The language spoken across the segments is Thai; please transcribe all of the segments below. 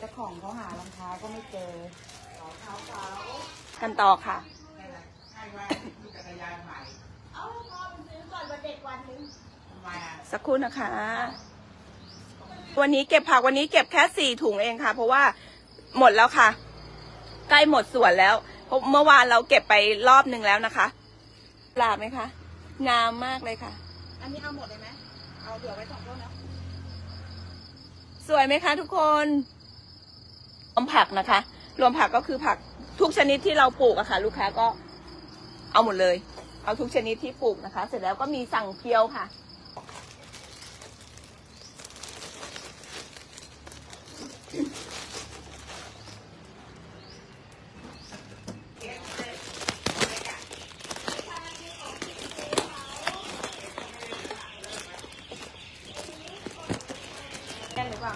เจ้าของเขาหารองเท้าก็ไม่เจอ กันต่อค่ะสักครู่นะคะ วันนี้เก็บผักวันนี้เก็บแค่สี่ถุงเองค่ะ เพราะว่าหมดแล้วค่ะ ใกล้หมดส่วนแล้วเพราะเมื่อวานเราเก็บไปรอบหนึ่งแล้วนะคะปลาบไหมคะ งามมากเลยค่ะ อันนี้เอาหมดเลยไหมเอาเหลือไว้สองต้นนะ สวยไหมคะทุกคน รวมผักนะคะ รวมผักก็คือผักทุกชนิดที่เราปลูกอะค่ะ ลูกค้าก็เอาหมดเลย เอาทุกชนิดที่ปลูกนะคะ เสร็จแล้วก็มีสั่งเพียวค่ะแน่นหรือเปล่า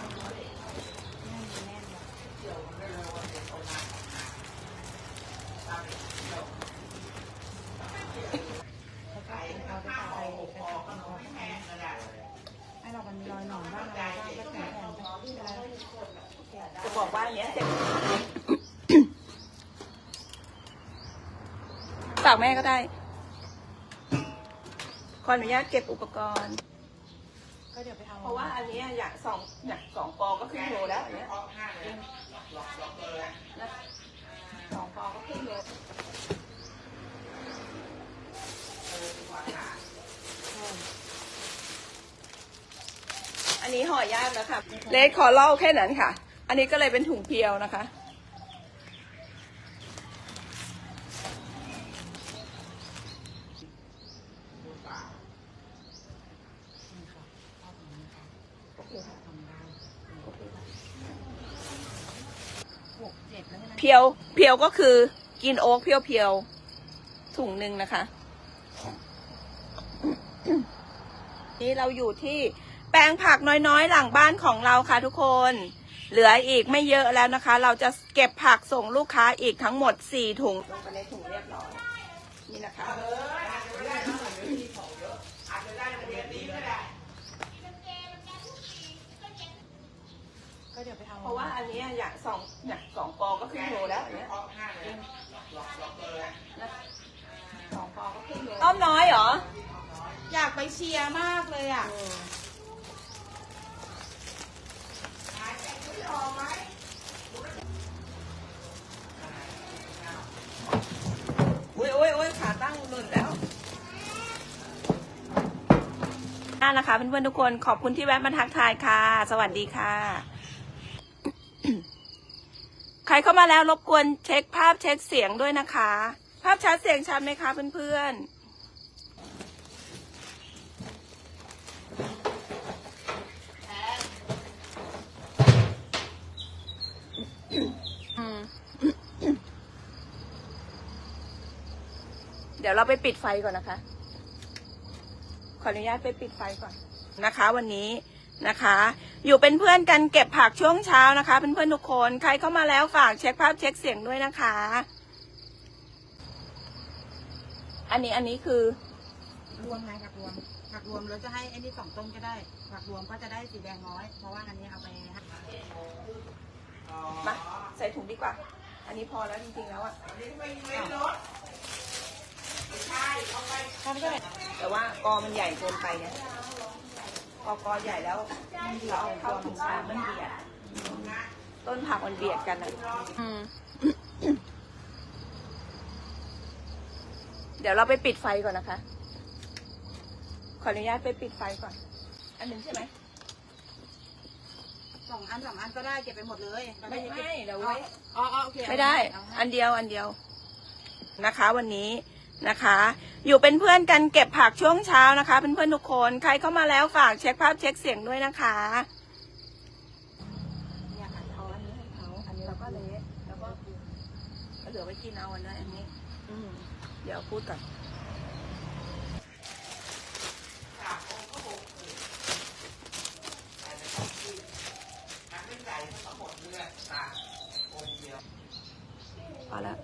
เขาไปเอาไปใส่เด็กไปเอาไปให้เรามันมีรอยหนอนบ้างอะไรบ้างก็แข็งแข็งไปอะไร จะบอกว่าเนี้ยฝากแม่ก็ได้ ขออนุญาตเก็บอุปกรณ์ ก็เดี๋ยวไปเอาเพราะว่าอันนี้อยากสองอยากสองปอก็ครึ่งโลแล้วอันเนี้ยสองปอก็ครึ่งโลอันนี้ห่อยากแล้วค่ะ เลสขอเล่าแค่นั้นค่ะ อันนี้ก็เลยเป็นถุงเพียวนะคะหกเจ็ดแล้วใช่ไหมเพียวเพียวก็คือกินโอ๊กเพียวเพียวๆถุงหนึ่งนะคะ นี่เราอยู่ที่แปลงผักน้อยๆ หลังบ้านของเราค่ะทุกคน เหลืออีกไม่เยอะแล้วนะคะ เราจะเก็บผักส่งลูกค้าอีกทั้งหมดสี่ถุงลงไปในถุงเรียบร้อยนี่นะคะก็เดี๋ยวไปเอาเพราะว่าอันเนี้ยอยากสองอยากสองปอก็ครึ่งโลแล้วอันเนี้ยนะสองปอก็ครึ่งโลอ้อมน้อยเหรอ อยากไปเชียร์มากเลยอะ อุ้ยอุ้ยอุ้ยขาตั้งหลุดแล้วน่านะคะเพื่อนๆทุกคนขอบคุณที่แวะมาทักทายค่ะ สวัสดีค่ะ ใครเข้ามาแล้วรบกวนเช็คภาพเช็คเสียงด้วยนะคะ ภาพชัดเสียงชัดไหมคะเพื่อนๆอืม เดี๋ยวเราไปปิดไฟก่อนนะคะ ขออนุญาตไปปิดไฟก่อนนะคะ วันนี้นะคะ อยู่เป็นเพื่อนกันเก็บผักช่วงเช้านะคะเพื่อนๆทุกคนใครเข้ามาแล้วฝากเช็คภาพเช็คเสียงด้วยนะคะ อันนี้อันนี้คือรวมไงผักรวมผักรวมแล้วจะให้ไอ้นี่สองต้นก็ได้ผักรวมก็จะได้สีแดงน้อย เพราะว่าอันนี้เอาไปให้มาใส่ถุงดีกว่า อันนี้พอแล้วจริงๆแล้วอะ ก็ไม่ได้แต่ว่ากอมันใหญ่เกินไปไงพอกอใหญ่แล้วเราเอาเข้าถุงชามมันเบียดต้นผักมันเบียดกันอะอืมเดี๋ยวเราไปปิดไฟก่อนนะคะ ขออนุญาตไปปิดไฟก่อน อันหนึ่งใช่ไหมสองอันสามอันก็ได้เก็บไปหมดเลยเราไม่ด้ไม่เดี๋ยวอ๋อไว้อ๋ออ๋อโอเคไม่ได้เอาให้อันเดียวอันเดียวนะคะ วันนี้ นะคะ อยู่เป็นเพื่อนกันเก็บผักช่วงเช้านะคะเพื่อนๆทุกคนใครเข้ามาแล้วฝากเช็คภาพเช็คเสียงด้วยนะคะเนี่ยค่ะเอาอันนี้ให้เขาอันนี้เราก็เละแล้วก็เหลือไว้กินเอาอันนั้นอันนี้ อืมเดี๋ยวพูดก่อน พอแล้ว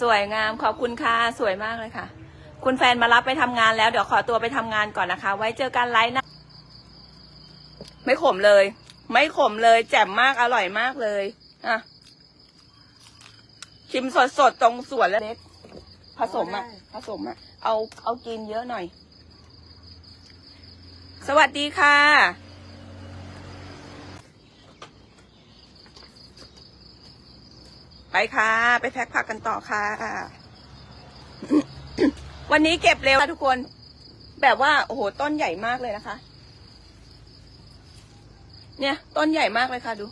สวยงามขอบคุณค่ะสวยมากเลยค่ะ คุณแฟนมารับไปทำงานแล้วเดี๋ยวขอตัวไปทำงานก่อนนะคะ ไว้เจอกันไลฟ์นะไม่ขมเลย ไม่ขมเลย แจ่มมากอร่อยมากเลยอะชิมสดสดๆตรงสวนแล้วเล็กผสมอะผสมอะเอาเอากินเยอะหน่อย สวัสดีค่ะ ไปค่ะ ไปแพ็คผักกันต่อค่ะ วันนี้เก็บเร็วค่ะทุกคน แบบว่า โอ้โห ต้นใหญ่มากเลยนะคะ เนี่ย ต้นใหญ่มากเลยค่ะดู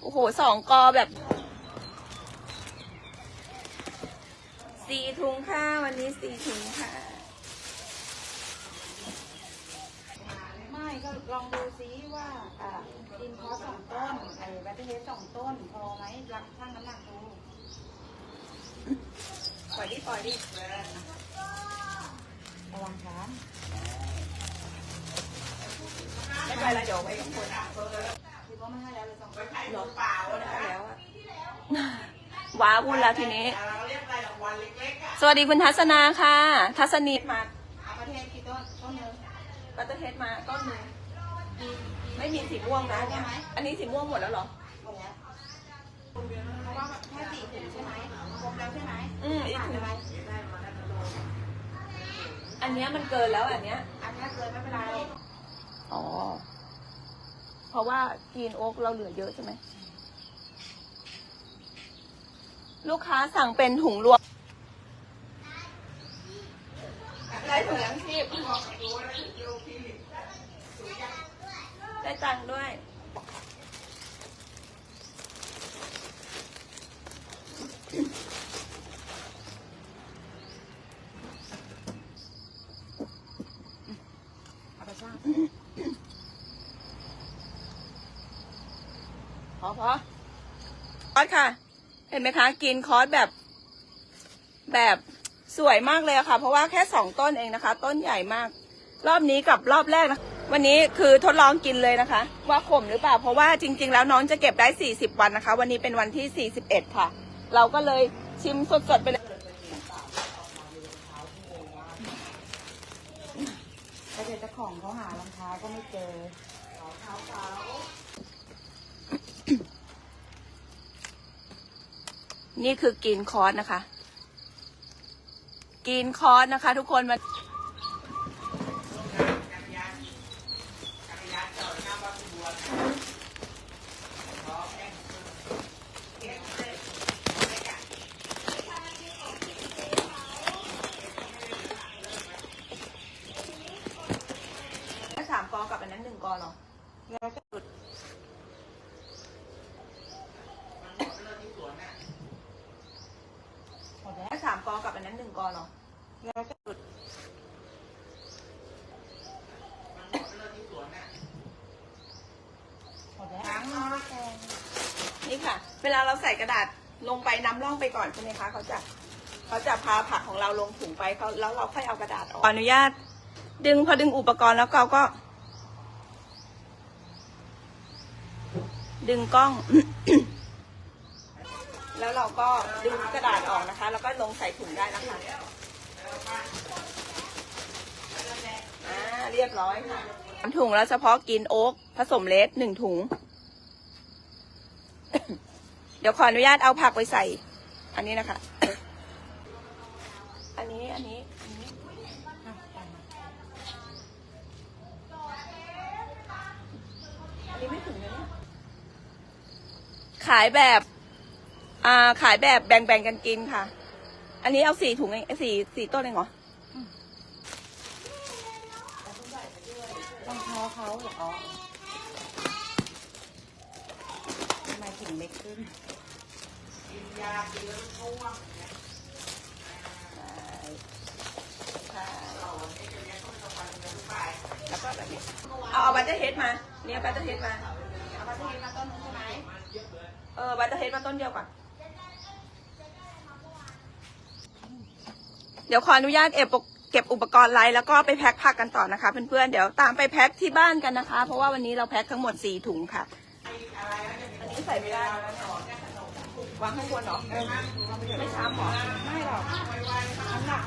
โอ้โห สองกอแบบ สี่ถุงค่ะ วันนี้สี่ถุงค่ะ ไม่ก็ ลองดูซิว่ากินคอสองต้นไอ้แบตเตอร์เฮดสองต้น พอไหมรักช่างน้ำหนักดู ปล่อยดิปล่อยดิระวังช้างไม่ไปล้วเดี๋ยวไว้ข้างบนคือก็ไม่ให้แล้วเลยสองต้นหรอเปล่าแล้วอะว้าวุ่นแล้วทีนี้ สวัสดีคุณทัศนาค่ะ ทัศนีมาประเทศกี่ต้นต้นหนึ่งบัตเตอร์เทสมาต้นหนึ่ง ไม่มีสีม่วงนะเนี่ยอันนี้สีม่วงหมดแล้วเหรอ หมดแล้วเพราะว่าแค่สี่ถุงใช่ไหมครบแล้วใช่ไหมอืมอีกถุงใช่ไหมอันเนี้ยมันเกินแล้วอันเนี้ย อันนี้เกินไม่เป็นไร อ๋อ เพราะว่ากินโอ๊กเราเหลือเยอะใช่ไหม ลูกค้าสั่งเป็นถุงรวม ได้ถุงยังชีพได้ตังค์ด้วย เอาไปช่าง พอพอคอ สค่ะ เห็นไหมคะกินคอสแบบ แบบสวยมากเลยค่ะ เพราะว่าแค่สองต้นเองนะคะ ต้นใหญ่มาก รอบนี้กับรอบแรกนะวันนี้คือทดลองกินเลยนะคะ ว่าขมหรือเปล่า เพราะว่าจริง ๆ แล้วน้องจะเก็บได้ 40 วันนะคะ วันนี้เป็นวันที่ 41 ค่ะ เราก็เลยชิมสดๆไปเลยเกษตรของเขาหารองเท้าก็ไม่เจอรองเท้าเขา นี่คือกินคอร์สนะคะ กินคอร์สนะคะ ทุกคนมันสามกอกับอันนั้นหนึ่งกอเหรอ แล้วก็ หมดแล้ว สามกอกับอันนั้นหนึ่งกอ เหรอ แล้วก็หมดแล้วล้างมือแกงนี่ค่ะ เวลาเราใส่กระดาษลงไปน้ำร่องไปก่อนใช่ไหมคะเขาจะเขาจะพาผักของเราลงถุงไปเขาแล้วเราค่อยเอากระดาษออกขออนุญาต ดึงพอดึงอุปกรณ์แล้วเราก็ ดึงกล้อง แล้วเราก็ดึงกระดาษออกนะคะ แล้วก็ลงใส่ถุงได้นะคะอ่าเรียบร้อยค่ะสามถุงแล้วเฉพาะกินโอ๊กผสมเลสหนึ่งถุง เดี๋ยวขออนุญาตเอาผักไปใส่ อันนี้นะคะ อันนี้อันนี้อันนี้อันนี้ไม่ถึงเลยขายแบบ อ่าขายแบบแบ่งๆกันกินค่ะ อันนี้เอาสี่ถุงเองสี่สี่ต้นเองเหรอรองเท้าเขาเหรอทำไมถึงเล็กขึ้นใช่แล้วก็แบบนี้เอาเอาบัตเตอร์เฮดมาเนี่ยบัตเตอร์เฮดมาเอามาที่มาต้นนึงใช่ไหมเออบัตเตอร์เฮดมาต้นเดียวก่อน ดี๋ยวขออนุญาตเอบเก็บอุปกรณ์ไลน์แล้วก็ไปแพ็คผักกันต่อนะคะ เพื่อนๆเดี๋ยวตามไปแพ็คที่บ้านกันนะคะ เพราะว่าวันนี้เราแพ็คทั้งหมดสี่ถุงค่ะอันนี้ใส่ไม่ได้แล้วางข้างบนเหรอไม่ช้ำหรอไม่หรอกน้ำหนัก